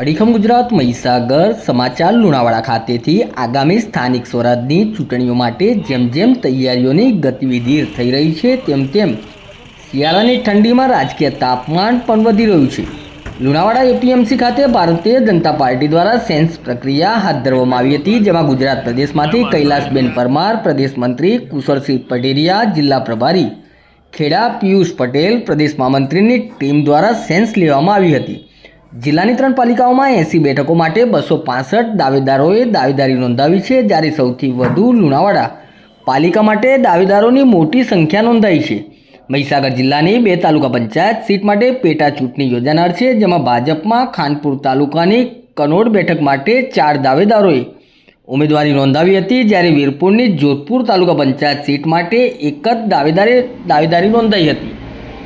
અડીખમ ગુજરાત મહીસાગર સમાચાર લુણાવાડા ખાતેથી આગામી સ્થાનિક સ્વરાજની ચૂંટણીઓ માટે જેમ જેમ તૈયારીઓની ગતિવિધિ થઈ રહી છે, તેમ તેમ શિયાળાની ઠંડીમાં રાજકીય તાપમાન પણ વધી રહ્યું છે. લુણાવાડા એપીએમસી ખાતે ભારતીય જનતા પાર્ટી દ્વારા સેન્સ પ્રક્રિયા હાથ ધરવામાં આવી હતી, જેમાં ગુજરાત પ્રદેશમાંથી કૈલાસબેન પરમાર, પ્રદેશ મંત્રી કુશળસિંહ પટેરિયા, જિલ્લા પ્રભારી ખેડા પિયુષ પટેલ, પ્રદેશ મહામંત્રીની ટીમ દ્વારા સેન્સ લેવામાં આવી હતી. જિલ્લાની ત્રણ પાલિકાઓમાં એંસી બેઠકો માટે બસો પાસઠ દાવેદારોએ દાવેદારી નોંધાવી છે, જ્યારે સૌથી વધુ લુણાવાડા પાલિકા માટે દાવેદારોની મોટી સંખ્યા નોંધાઈ છે. મહીસાગર જિલ્લાની બે તાલુકા પંચાયત સીટ માટે પેટા ચૂંટણી યોજાનાર છે, જેમાં ભાજપમાં ખાનપુર તાલુકાની કનોડ બેઠક માટે ચાર દાવેદારોએ ઉમેદવારી નોંધાવી હતી, જ્યારે વીરપુરની જોધપુર તાલુકા પંચાયત સીટ માટે એક જ દાવેદારે દાવેદારી નોંધાઈ હતી.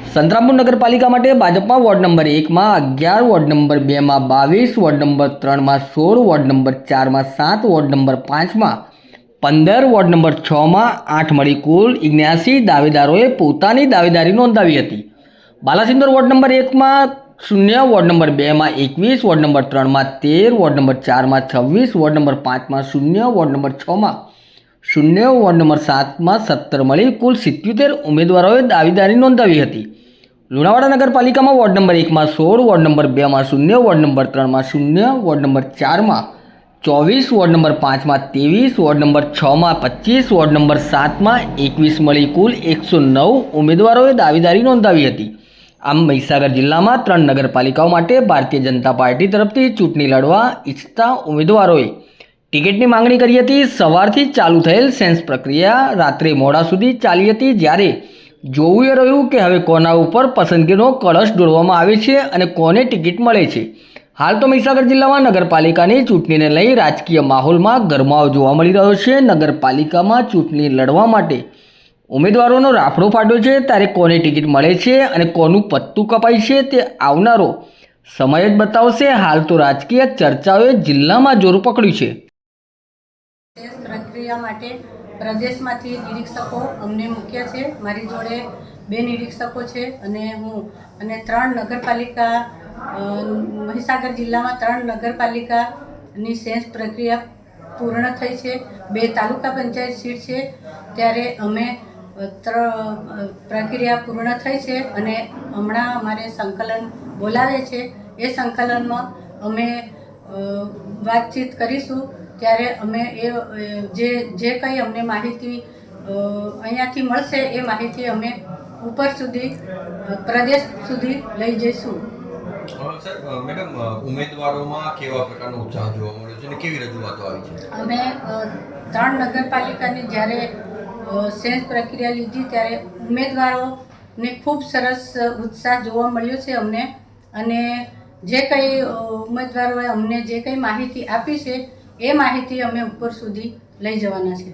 સંતરામપુર નગરપાલિકા માટે ભાજપમાં વોર્ડ નંબર એકમાં અગિયાર વોર્ડ નંબર બેમાં બાવીસ વોર્ડ નંબર ત્રણમાં સોળ વોર્ડ નંબર ચારમાં સાત વોર્ડ નંબર પાંચમાં પંદર વોર્ડ નંબર છમાં આઠ મળી કુલ ઇગ્યાસી દાવેદારોએ પોતાની દાવેદારી નોંધાવી હતી બાલાસિંદોર વોર્ડ નંબર એકમાં શૂન્ય વોર્ડ નંબર બેમાં એકવીસ વોર્ડ નંબર ત્રણમાં તેર વોર્ડ નંબર ચારમાં છવ્વીસ વોર્ડ નંબર પાંચમાં શૂન્ય વોર્ડ નંબર છમાં શૂન્ય વોર્ડ નંબર સાતમાં સત્તર મળી કુલ સિત્યોતેર ઉમેદવારોએ દાવેદારી નોંધાવી હતી. લુણાવાડા નગરપાલિકામાં વોર્ડ નંબર એકમાં સોળ, વોર્ડ નંબર બેમાં શૂન્ય, વોર્ડ નંબર ત્રણમાં શૂન્ય, વોર્ડ નંબર ચારમાં ચોવીસ, વોર્ડ નંબર પાંચમાં ત્રેવીસ, વોર્ડ નંબર છમાં પચીસ, વોર્ડ નંબર સાતમાં એકવીસ મળી કુલ એકસો નવ ઉમેદવારોએ દાવેદારી નોંધાવી હતી. આમ મહીસાગર જિલ્લામાં ત્રણ નગરપાલિકાઓ માટે ભારતીય જનતા પાર્ટી તરફથી ચૂંટણી લડવા ઈચ્છતા ઉમેદવારોએ ટિકિટની માંગણી કરી હતી. સવારથી ચાલુ થયેલ સેન્સ પ્રક્રિયા રાત્રે મોડા સુધી ચાલી હતી. જ્યારે જોવું એ રહ્યું કે હવે કોના ઉપર પસંદગીનો કળશ દોડવામાં આવે છે અને કોને ટિકિટ મળે છે. હાલ તો મહીસાગર જિલ્લામાં નગરપાલિકાની ચૂંટણીને લઈ રાજકીય માહોલમાં ગરમાવો જોવા મળી રહ્યો છે. નગરપાલિકામાં ચૂંટણી લડવા માટે ઉમેદવારોનો રાફડો ફાટ્યો છે. ત્યારે કોને ટિકિટ મળે છે અને કોનું પત્તું કપાય છે તે આવનારો સમય જ બતાવશે. હાલ તો રાજકીય ચર્ચાઓએ જિલ્લામાં જોર પકડ્યું છે. પ્રક્રિયા માટે પ્રદેશમાંથી નિરીક્ષકો અમને મૂક્યા છે. મારી જોડે બે નિરીક્ષકો છે અને હું અને ત્રણ નગરપાલિકા મહીસાગર જિલ્લામાં ત્રણ નગરપાલિકાની સેન્સ પ્રક્રિયા પૂર્ણ થઈ છે. બે તાલુકા પંચાયત સીટ છે. ત્યારે અમે પ્રક્રિયા પૂર્ણ થઈ છે અને હમણાં અમારે સંકલન બોલાવે છે. એ સંકલનમાં અમે વાતચીત કરીશું. ત્યારે અમે એ જે જે કંઈ અમને માહિતી અહીંયાથી મળશે એ માહિતી અમે ઉપર સુધી પ્રદેશ સુધી લઈ જઈશું. સર મેડમ ઉમેદવારોમાં કેવા પ્રકારનો ઉત્સાહ જોવા મળ્યો છે અને કેવી રજૂઆતો આવી છે? અમે ત્રણ નગરપાલિકાની જ્યારે સેન્સ પ્રક્રિયા લીધી ત્યારે ઉમેદવારોને ખૂબ સરસ ઉત્સાહ જોવા મળ્યો છે અમને. અને જે કંઈ ઉમેદવારોએ અમને જે કંઈ માહિતી આપી છે એ માહિતી અમે ઉપર સુધી લઈ જવાના છે.